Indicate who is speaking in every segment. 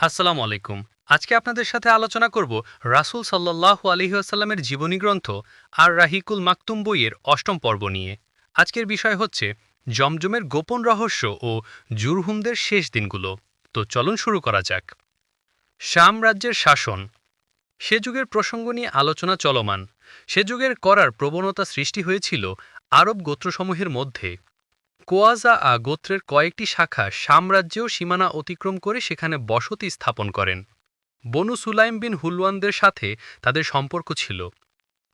Speaker 1: আসসালামু আলাইকুম। আজকে আপনাদের সাথে আলোচনা করব রাসূল সাল্লাল্লাহু আলাইহি ওয়াসাল্লামের জীবনী গ্রন্থ আর রাহিকুল মাকতুম বইয়ের অষ্টম পর্ব নিয়ে। আজকের বিষয় হচ্ছে জমজমের গোপন রহস্য ও জুরহুমদের শেষ দিনগুলো। তো চলুন শুরু করা যাক। শাম রাজ্যের শাসন। সে যুগের প্রসঙ্গ নিয়ে আলোচনা চলমান। সে যুগের করার প্রবণতা সৃষ্টি হয়েছিল আরব গোত্রসমূহের মধ্যে। কোয়াজা আ গোত্রের কয়েকটি শাখা সাম্রাজ্যেও সীমানা অতিক্রম করে সেখানে বসতি স্থাপন করেন। বনু সুলাইম বিন হুলওয়ানদের সাথে তাদের সম্পর্ক ছিল।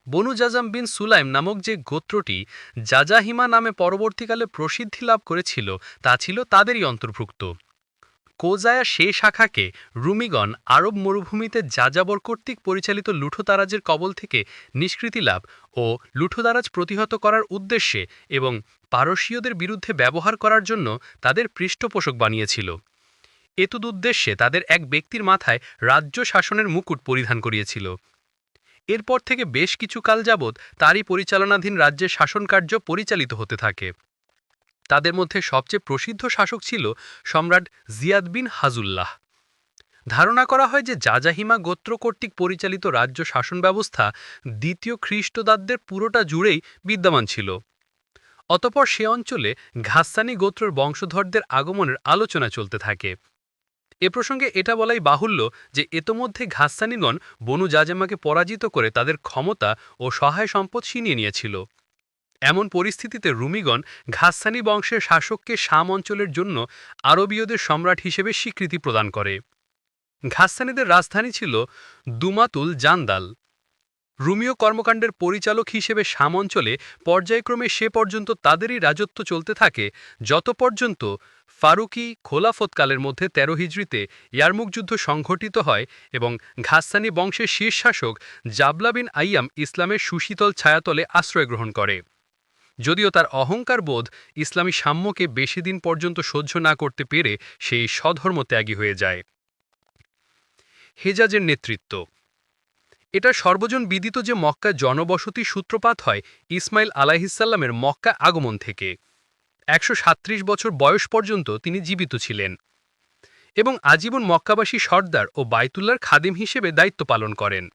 Speaker 1: বনু জাজাম বিন সুলাইম নামক যে গোত্রটি জাজাহিমা নামে পরবর্তীকালে প্রসিদ্ধি লাভ করেছিল, তা ছিল তাদেরই অন্তর্ভুক্ত। কোজায়া সে শাখাকে রুমিগণ আরব মরুভূমিতে যাযাবর কর্তৃক পরিচালিত লুঠোতারাজের কবল থেকে নিষ্কৃতি লাভ ও লুঠোতারাজ প্রতিহত করার উদ্দেশ্যে এবং পারসীয়দের বিরুদ্ধে ব্যবহার করার জন্য তাদের পৃষ্ঠপোষক বানিয়েছিল। এতদুদ্দেশ্যে তাদের এক ব্যক্তির মাথায় রাজ্য শাসনের মুকুট পরিধান করিয়েছিল। এরপর থেকে বেশ কিছু কাল যাবৎ তারই পরিচালনাধীন রাজ্যের শাসনকার্য পরিচালিত হতে থাকে। তাদের মধ্যে সবচেয়ে প্রসিদ্ধ শাসক ছিল সম্রাট জিয়াদ বিন হাজুল্লাহ। ধারণা করা হয় যে যাজাহিমা গোত্র কর্তৃক পরিচালিত রাজ্য শাসন ব্যবস্থা দ্বিতীয় খ্রিস্টদাব্দের পুরোটা জুড়েই বিদ্যমান ছিল। অতপর সে অঞ্চলে ঘাস্সানি গোত্রের বংশধরদের আগমনের আলোচনা চলতে থাকে। এ প্রসঙ্গে এটা বলাই বাহুল্য যে এতমধ্যে ঘাসানিগণ বনু জাজেমাকে পরাজিত করে তাদের ক্ষমতা ও সহায় সম্পদ ছিনিয়ে নিয়েছিল। এমন পরিস্থিতিতে রুমিগণ ঘাসানি বংশের শাসককে শাম অঞ্চলের জন্য আরবীয়দের সম্রাট হিসেবে স্বীকৃতি প্রদান করে। ঘাসানিদের রাজধানী ছিল দুমাতুল জান্দাল। রুমিও কর্মকাণ্ডের পরিচালক হিসেবে শাম অঞ্চলে পর্যায়ক্রমে সে পর্যন্ত তাদেরই রাজত্ব চলতে থাকে, যত পর্যন্ত ফারুকি খোলাফতকালের মধ্যে তেরো হিজড়িতে ইয়ারমুক যুদ্ধ সংঘটিত হয় এবং ঘাসানি বংশের শীর্ষাসক জাবলা বিন আইয়াম ইসলামের সুশীতল ছায়াতলে আশ্রয় গ্রহণ করে। যদিও তার অহংকার বোধ ইসলামী সাম্যকে বেশি দিন পর্যন্ত সহ্য না করতে পেরে সেই স্বধর্ম ত্যাগী হয়ে যায়। হেজাজের নেতৃত্ব। এটা সর্বজন বিদিত যে মক্কা জনবসতি সূত্রপাত হয় ইসমাইল আলাহিসাল্লামের মক্কা আগমন থেকে। একশো বছর বয়স পর্যন্ত তিনি জীবিত ছিলেন এবং আজীবন মক্কাবাসী সর্দার ও বাইতুল্লার খাদিম হিসেবে দায়িত্ব পালন করেন।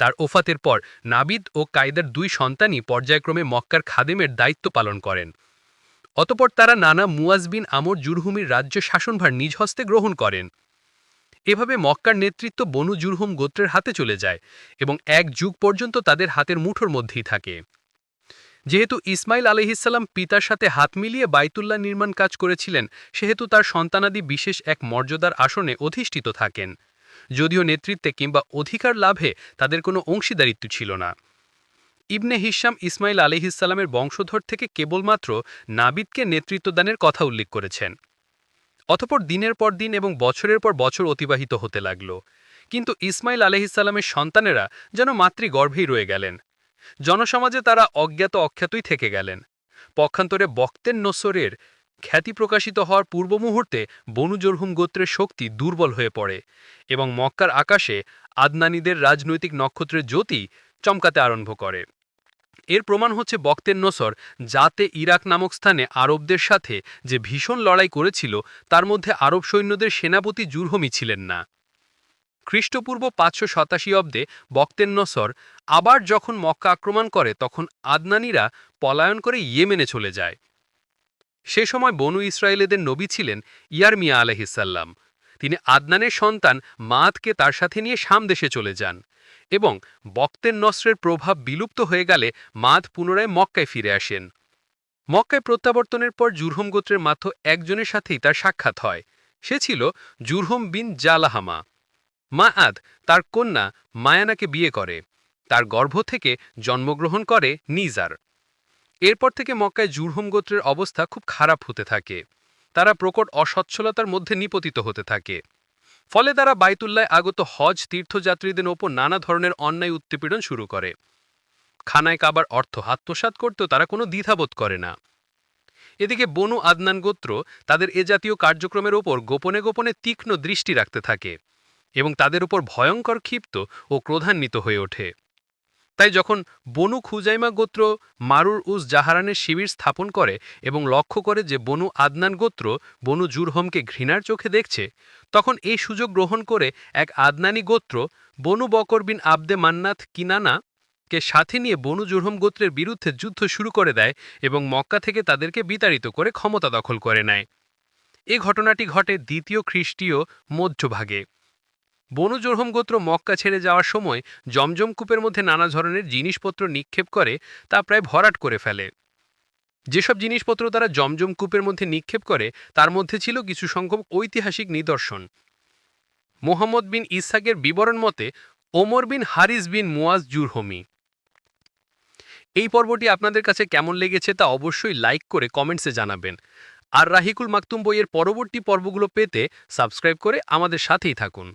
Speaker 1: তার ওফাতের পর নাবিদ ও কায়দার দুই সন্তানই পর্যায়ক্রমে মক্কার খাদেমের দায়িত্ব পালন করেন। অতপর তারা নানা মুয়াজবিন আমর জুরহুমির রাজ্য শাসনভার নিজ হস্তে গ্রহণ করেন। এভাবে মক্কার নেতৃত্ব বনু জুরহুম গোত্রের হাতে চলে যায় এবং এক যুগ পর্যন্ত তাদের হাতের মুঠোর মধ্যেই থাকে। যেহেতু ইসমাইল আলহিসাল্লাম পিতার সাথে হাত মিলিয়ে বাইতুল্লাহ নির্মাণ কাজ করেছিলেন, সেহেতু তার সন্তানাদি বিশেষ এক মর্যাদার আসনে অধিষ্ঠিত থাকেন। যদিও নেতৃত্বে কিংবা অধিকার লাভে তাদের কোনো অংশীদারিত্ব ছিল না। ইবনে হিসাম ইসমাইল আলিহিসাল্লামের বংশধর থেকে কেবলমাত্র নাবিদকে নেতৃত্বদানের কথা উল্লেখ করেছেন। অতপর দিনের পর দিন এবং বছরের পর বছর অতিবাহিত হতে লাগল। কিন্তু ইসমাইল আলহিসাল্লামের সন্তানেরা যেন মাতৃগর্ভেই রয়ে গেলেন। জনসমাজে তারা অজ্ঞাত অখ্যাতই থেকে গেলেন। পক্ষান্তরে বক্তের নসরের খ্যাতি প্রকাশিত হওয়ার পূর্ব মুহূর্তে বনু জরহুম গোত্রের শক্তি দুর্বল হয়ে পড়ে এবং মক্কার আকাশে আদনানীদের রাজনৈতিক নক্ষত্রের জ্যোতি চমকাতে আরম্ভ করে। এর প্রমাণ হচ্ছে বক্তের নসর, যাতে ইরাক নামক স্থানে আরবদের সাথে যে ভীষণ লড়াই করেছিল, তার মধ্যে আরব সৈন্যদের সেনাপতি জুরহমি ছিলেন না। খ্রিস্টপূর্ব পাঁচশো শতাশি অব্দে বক্তের নসর আবার যখন মক্কা আক্রমণ করে, তখন আদনানীরা পলায়ন করে ইয়েমেনে চলে যায়। সে সময় বনু ইসরায়েলেদের নবী ছিলেন ইয়ারমিয়া আলহিসাল্লাম তিনি আদনানের সন্তান মাতকে তার সাথে নিয়ে শাম দেশে চলে যান এবং বক্তের নস্রের প্রভাব বিলুপ্ত হয়ে গেলে মাদ পুনরায় মক্কায় ফিরে আসেন। মক্কায় প্রত্যাবর্তনের পর জুরহম গোত্রের মাত্র একজনের সাথেই তার সাক্ষাৎ হয়। সে ছিল জুরহম বিন জালাহামা। মা আদ তার কন্যা মায়ানাকে বিয়ে করে। তার গর্ভ থেকে জন্মগ্রহণ করে নিজার। এরপর থেকে মক্কায় জুরহুম গোত্রের অবস্থা খুব খারাপ হতে থাকে। তারা প্রকট অসচ্ছলতার মধ্যে নিপতিত হতে থাকে। ফলে তারা বাইতুল্লায় আগত হজ তীর্থযাত্রীদের ওপর নানা ধরনের অন্যায় উত্তেপীড়ন শুরু করে। খানায় কাবার অর্থ আত্মসাত করতেও তারা কোনো দ্বিধাবোধ করে না। এদিকে বনু আদনান গোত্র তাদের এ জাতীয় কার্যক্রমের ওপর গোপনে গোপনে তীক্ষ্ণ দৃষ্টি রাখতে থাকে এবং তাদের উপর ভয়ঙ্কর ক্ষিপ্ত ও ক্রোধান্বিত হয়ে ওঠে। তাই যখন বনু খুজাইমা গোত্র মারুর উস জাহারানের শিবির স্থাপন করে এবং লক্ষ্য করে যে বনু আদনান গোত্র বনু জুরহমকে ঘৃণার চোখে দেখছে, তখন এই সুযোগ গ্রহণ করে এক আদনানি গোত্র বনু বকর বিন আবদে মান্নাথ কিনানা কে সাথে নিয়ে বনু জুরহম গোত্রের বিরুদ্ধে যুদ্ধ শুরু করে দেয় এবং মক্কা থেকে তাদেরকে বিতাড়িত করে ক্ষমতা দখল করে নেয়। এ ঘটনাটি ঘটে দ্বিতীয় খ্রিস্টীয় মধ্যভাগে। বনু জোরহম গোত্র মক্কা ছেড়ে যাওয়ার সময় জমজম কূপের মধ্যে নানা ধরনের জিনিসপত্র নিক্ষেপ করে, তা প্রায় ভরাট করে ফেলে। যেসব জিনিসপত্র তারা জমজম কূপের মধ্যে নিক্ষেপ করে, তার মধ্যে ছিল কিছু সংখ্যক ঐতিহাসিক নিদর্শন। মোহাম্মদ বিন ইসাকের বিবরণ মতে, ওমর বিন হারিস বিন মুয়াজ জুরহমি। এই পর্বটি আপনাদের কাছে কেমন লেগেছে তা অবশ্যই লাইক করে কমেন্টসে জানাবেন। আর রাহিকুল মাকতুম বইয়ের পরবর্তী পর্বগুলো পেতে সাবস্ক্রাইব করে আমাদের সাথেই থাকুন।